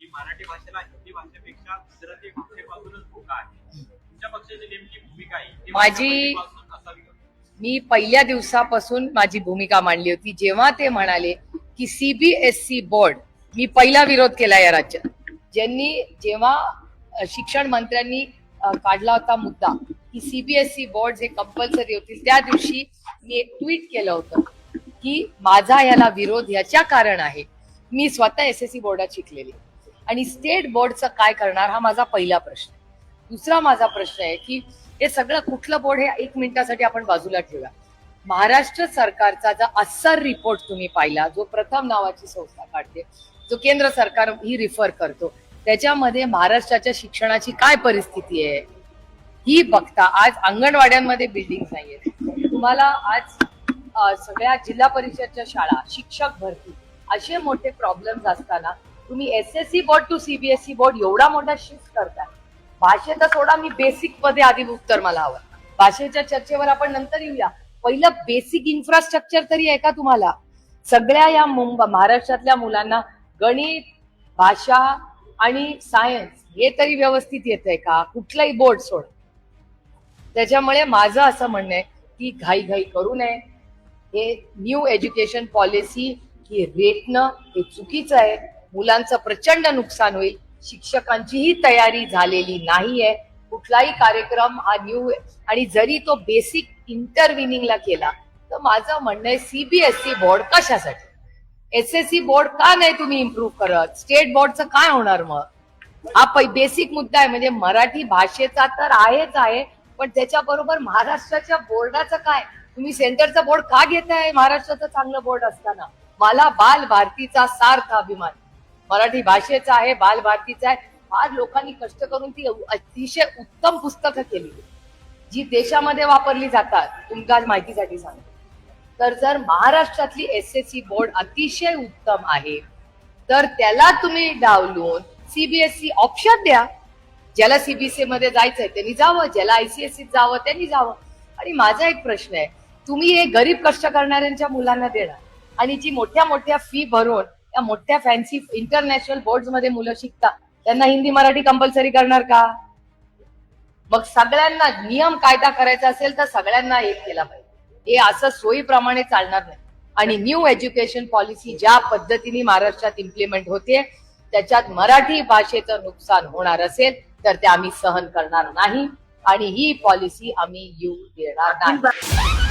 की मराठी भाषेला हिंदी भाषेपेक्षा गुजराती भाषेपासूनच धोका आहे तुमच्या पक्षाची नेमकी भूमिका आहे माझी-? मी पहिल्या दिवसापासून माझी भूमिका मांडली होती. जेव्हा ते म्हणाले की सीबीएसई बोर्ड मी पहिला विरोध केला या राज्यात. ज्यांनी जेव्हा शिक्षण मंत्र्यांनी काढला होता मुद्दा की सीबीएसई बोर्ड हे कंपल्सरी होतील त्या दिवशी मी एक ट्विट केलं होतं की माझा याला विरोध याच्या कारण आहे. मी स्वतः एस एस सी बोर्डात शिकलेली. आणि स्टेट बोर्डचं काय करणार हा माझा पहिला प्रश्न आहे. दुसरा माझा प्रश्न आहे की हे सगळं कुठलं बोर्ड हे एक मिनिटासाठी आपण बाजूला ठेवूया. महाराष्ट्र सरकारचा जो अस्सर रिपोर्ट तुम्ही पाहिला जो प्रथम नावाची संस्था काढते जो केंद्र सरकार ही रिफर करतो त्याच्यामध्ये महाराष्ट्राच्या शिक्षणाची काय परिस्थिती आहे? ही बघता आज अंगणवाड्यांमध्ये बिल्डिंग नाहीये तुम्हाला आज सगळ्या जिल्हा परिषदच्या शाळा शिक्षक भरती असे मोठे प्रॉब्लेम्स असताना तुम्ही S S C board to CBSE board एवढा मोठा शिफ्ट करताय. भाषेचा सोडा मी बेसिकमध्ये आधी उत्तर मला हवं. भाषेच्या चर्चेवर आपण नंतर येऊया. पहिलं बेसिक इन्फ्रास्ट्रक्चर तरी आहे का तुम्हाला? सगळ्या या मुंबई महाराष्ट्रातल्या मुलांना गणित भाषा आणि सायन्स हे तरी व्यवस्थित येत आहे का? कुठलाही बोर्ड सोड. त्याच्यामुळे माझं असं म्हणणं आहे की घाई घाई करू नये. हे न्यू एज्युकेशन पॉलिसी ही रेटणं हे चुकीचं आहे. मुलांचं प्रचंड नुकसान होईल. शिक्षकांचीही तयारी झालेली नाहीये. कुठलाही कार्यक्रम हा न्यू आणि जरी तो बेसिक इंटरव्हिनिंगला केला तर माझं म्हणणं आहे सीबीएसई बोर्ड कशासाठी? एस एस सी बोर्ड का नाही तुम्ही इम्प्रूव्ह करत? स्टेट बोर्डचं काय होणार मग? हा पै बेसिक मुद्दा आहे. म्हणजे मराठी भाषेचा तर आहेच आहे पण त्याच्याबरोबर महाराष्ट्राच्या बोर्डाचं काय? तुम्ही सेंटरचा बोर्ड का घेताय? महाराष्ट्राचं चांगलं बोर्ड असताना. मला बाल भारतीचा सार्थ अभिमान. मराठी भाषेचा आहे बालभारतीचा आहे. फार लोकांनी कष्ट करून ती अतिशय उत्तम पुस्तकं केली. जी देशामध्ये वापरली जातात तुमच्या माहितीसाठी सांगतो. तर जर महाराष्ट्रातली एस एस सी बोर्ड अतिशय उत्तम आहे तर त्याला तुम्ही डावलून सीबीएसई ऑप्शन द्या. ज्याला सीबीएसई मध्ये जायचंय त्यांनी जावं. ज्याला आयसीएससीत जावं त्यांनी जावं. आणि माझा एक प्रश्न आहे तुम्ही हे गरीब कष्ट करणाऱ्यांच्या मुलांना देणार. आणि जी मोठ्या मोठ्या फी भरून या मोठ्या फॅन्सी इंटरनॅशनल बोर्डमध्ये मुलं शिकतात. त्यांना हिंदी मराठी कंपल्सरी करणार का? मग सगळ्यांना नियम कायदा करायचा असेल तर सगळ्यांना एक केला पाहिजे. हे असं सोयीप्रमाणे चालणार नाही. आणि न्यू एज्युकेशन पॉलिसी ज्या पद्धतीने महाराष्ट्रात इम्प्लिमेंट होते त्याच्यात मराठी भाषेचं नुकसान होणार असेल तर ते आम्ही सहन करणार नाही. आणि ही पॉलिसी आम्ही येऊ देणार नाही.